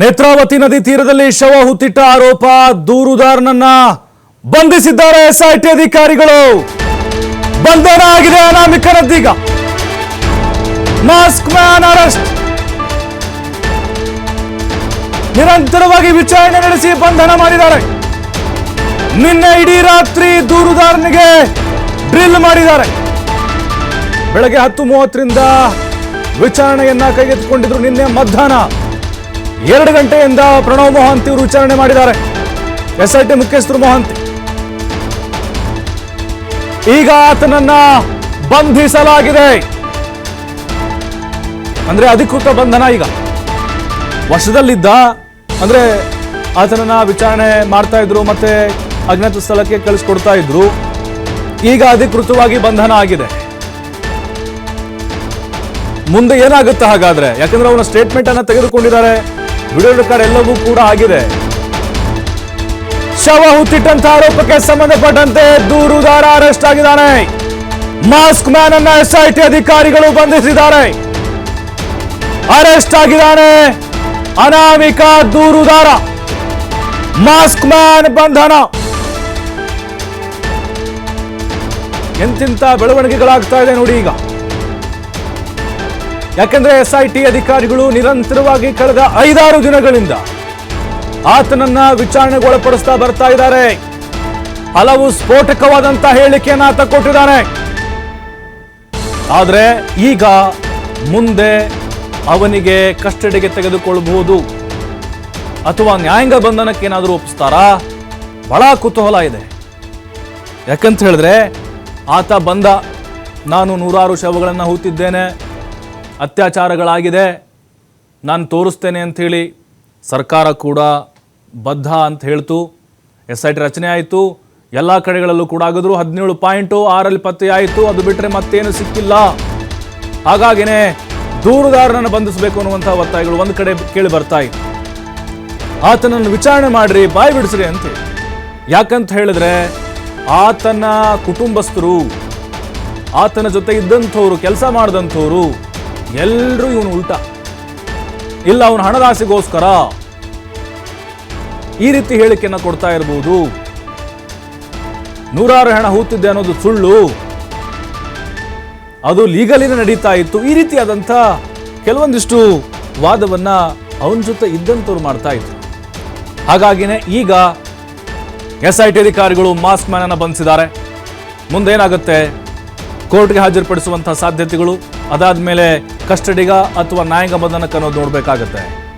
ನೇತ್ರಾವತಿ ನದಿ ತೀರದಲ್ಲಿ ಶವ ಹುತ್ತಿಟ್ಟ ಆರೋಪ ದೂರುದಾರನನ್ನ ಬಂಧಿಸಿದ್ದಾರೆ ಎಸ್ಐಟಿ ಅಧಿಕಾರಿಗಳು. ಬಂಧನ ಆಗಿದೆ ಅನಾಮಿಕನದ್ದೀಗ ಮಾಸ್ಕ್ ಮ್ಯಾನ್ ಅರೆಸ್ಟ್. ನಿರಂತರವಾಗಿ ವಿಚಾರಣೆ ನಡೆಸಿ ಬಂಧನ ಮಾಡಿದ್ದಾರೆ. ನಿನ್ನೆ ಇಡೀ ರಾತ್ರಿ ದೂರುದಾರನಿಗೆ ಡ್ರಿಲ್ ಮಾಡಿದ್ದಾರೆ. ಬೆಳಗ್ಗೆ ಹತ್ತು ಮೂವತ್ತರಿಂದ ವಿಚಾರಣೆಯನ್ನ ಕೈಗೆತ್ತಿಕೊಂಡಿದ್ರು ನಿನ್ನೆ ಮಧ್ಯಾಹ್ನ. ಎರಡು ಗಂಟೆಯಿಂದ ಪ್ರಣವ್ ಮೊಹಾಂತಿ ಅವರು ವಿಚಾರಣೆ ಮಾಡಿದ್ದಾರೆ. ಎಸ್ಐಟಿ ಮುಖ್ಯಸ್ಥರು ಮೊಹಾಂತಿ. ಈಗ ಆತನನ್ನ ಬಂಧಿಸಲಾಗಿದೆ. ಅಂದ್ರೆ ಅಧಿಕೃತ ಬಂಧನ ಈಗ. ವಶದಲ್ಲಿದ್ದ, ಅಂದ್ರೆ ಆತನನ್ನ ವಿಚಾರಣೆ ಮಾಡ್ತಾ ಇದ್ರು ಮತ್ತೆ ಅಜ್ಞಾತ ಸ್ಥಳಕ್ಕೆ ಕಳಿಸ್ಕೊಡ್ತಾ ಇದ್ರು. ಈಗ ಅಧಿಕೃತವಾಗಿ ಬಂಧನ ಆಗಿದೆ. ಮುಂದೆ ಏನಾಗುತ್ತೆ ಹಾಗಾದ್ರೆ? ಯಾಕಂದ್ರೆ ಅವನ ಸ್ಟೇಟ್ಮೆಂಟ್ ಅನ್ನ ತೆಗೆದುಕೊಂಡಿದ್ದಾರೆ. ವಿಡಿಯೋ ರೆಕಾರ್ಡ್ ಎಲ್ಲವೂ ಕೂಡ ಆಗಿದೆ. ಶವ ಹುತ್ತಿಟ್ಟಂತ ಆರೋಪಕ್ಕೆ ಸಂಬಂಧಪಟ್ಟಂತೆ ದೂರುದಾರ ಅರೆಸ್ಟ್ ಆಗಿದ್ದಾನೆ. ಮಾಸ್ಕ್ ಮ್ಯಾನ್ ಅನ್ನ ಎಸ್ಐಟಿ ಅಧಿಕಾರಿಗಳು ಬಂಧಿಸಿದ್ದಾರೆ. ಅರೆಸ್ಟ್ ಆಗಿದ್ದಾನೆ ಅನಾಮಿಕ ದೂರುದಾರ. ಮಾಸ್ಕ್ ಮ್ಯಾನ್ ಬಂಧನ. ಎಂತಿಂತ ಬೆಳವಣಿಗೆಗಳಾಗ್ತಾ ಇದೆ ನೋಡಿ ಈಗ. ಯಾಕಂದ್ರೆ ಎಸ್ಐಟಿ ಅಧಿಕಾರಿಗಳು ನಿರಂತರವಾಗಿ ಕಳೆದ ಐದಾರು ದಿನಗಳಿಂದ ಆತನನ್ನ ವಿಚಾರಣೆಗೆ ಒಳಪಡಿಸ್ತಾ ಬರ್ತಾ ಇದ್ದಾರೆ. ಹಲವು ಸ್ಫೋಟಕವಾದಂತಹ ಹೇಳಿಕೆಯನ್ನು ಆತ ಕೊಟ್ಟಿದ್ದಾನೆ ಆದರೆ ಈಗ ಮುಂದೆ ಅವನಿಗೆ ಕಸ್ಟಡಿಗೆ ತೆಗೆದುಕೊಳ್ಳಬಹುದು. ಅಥವಾ ನ್ಯಾಯಾಂಗ ಬಂಧನಕ್ಕೆ ಏನಾದರೂ ಒಪ್ಪಿಸ್ತಾರಾ? ಬಹಳ ಕುತೂಹಲ ಇದೆ. ಯಾಕಂತ ಹೇಳಿದ್ರೆ ಆತ ಬಂದ ನಾನು ನೂರಾರು ಶವಗಳನ್ನು ಹೂತಿದ್ದೇನೆ. ಅತ್ಯಾಚಾರಗಳಾಗಿದೆ. ನಾನು ತೋರಿಸ್ತೇನೆ ಅಂಥೇಳಿ ಸರ್ಕಾರ ಕೂಡ ಬದ್ಧ ಅಂತ ಹೇಳ್ತು. ಎಸ್ ಐ ಟಿ ರಚನೆ ಆಯಿತು. ಎಲ್ಲ ಕಡೆಗಳಲ್ಲೂ ಕೂಡ ಆಗಿದ್ರು ಹದಿನೇಳು ಪಾಯಿಂಟು ಆರಲ್ಲಿ ಪತ್ತೆ ಆಯಿತು. ಅದು ಬಿಟ್ಟರೆ ಮತ್ತೇನು ಸಿಕ್ಕಿಲ್ಲ. ಹಾಗಾಗಿನೇ ದೂರುದಾರನನ್ನು ಬಂಧಿಸಬೇಕು ಅನ್ನುವಂಥ ಒತ್ತಾಯಗಳು ಒಂದು ಕಡೆ ಕೇಳಿ ಬರ್ತಾ ಆತನನ್ನು ವಿಚಾರಣೆ ಮಾಡ್ರಿ, ಬಾಯಿ ಬಿಡಿಸ್ರಿ ಅಂತ ಯಾಕಂತ ಹೇಳಿದ್ರೆ ಆತನ ಕುಟುಂಬಸ್ಥರು, ಆತನ ಜೊತೆ ಇದ್ದಂಥವ್ರು, ಕೆಲಸ ಮಾಡಿದಂಥವ್ರು ಎಲ್ಲರೂ ಇವನು ಉಲ್ಟ. ಇಲ್ಲ, ಅವನ ಹಣದಾಸೆಗೋಸ್ಕರ ಈ ರೀತಿ ಹೇಳಿಕೆಯನ್ನು ಕೊಡ್ತಾ ಇರಬಹುದು ನೂರಾರು ಹಣ ಹೂತಿದ್ದೆ ಅನ್ನೋದು ಸುಳ್ಳು. ಅದು ಲೀಗಲಿನ ನಡೀತಾ ಇತ್ತು. ಈ ರೀತಿಯಾದಂಥ ಕೆಲವೊಂದಿಷ್ಟು ವಾದವನ್ನ ಅವನ ಜೊತೆ ಇದ್ದಂಥವ್ರು ಮಾಡ್ತಾ ಇದ್ರು. ಹಾಗಾಗಿನೇ ಈಗ ಎಸ್ ಐ ಟಿ ಅಧಿಕಾರಿಗಳು ಮಾಸ್ಕ್ ಮ್ಯಾನ್ ಅನ್ನ ಬಂಧಿಸಿದ್ದಾರೆ. ಮುಂದೇನಾಗುತ್ತೆ? ಕೋರ್ಟ್ಗೆ ಹಾಜರುಪಡಿಸುವಂತಹ ಸಾಧ್ಯತೆಗಳು ಅದಾದ ಮೇಲೆ ಕಸ್ಟಡಿಗ ಅಥವಾ ನ್ಯಾಯಾಂಗ ಬಂಧನಕ್ಕೆ ಅನ್ನೋದು ನೋಡಬೇಕಾಗತ್ತೆ.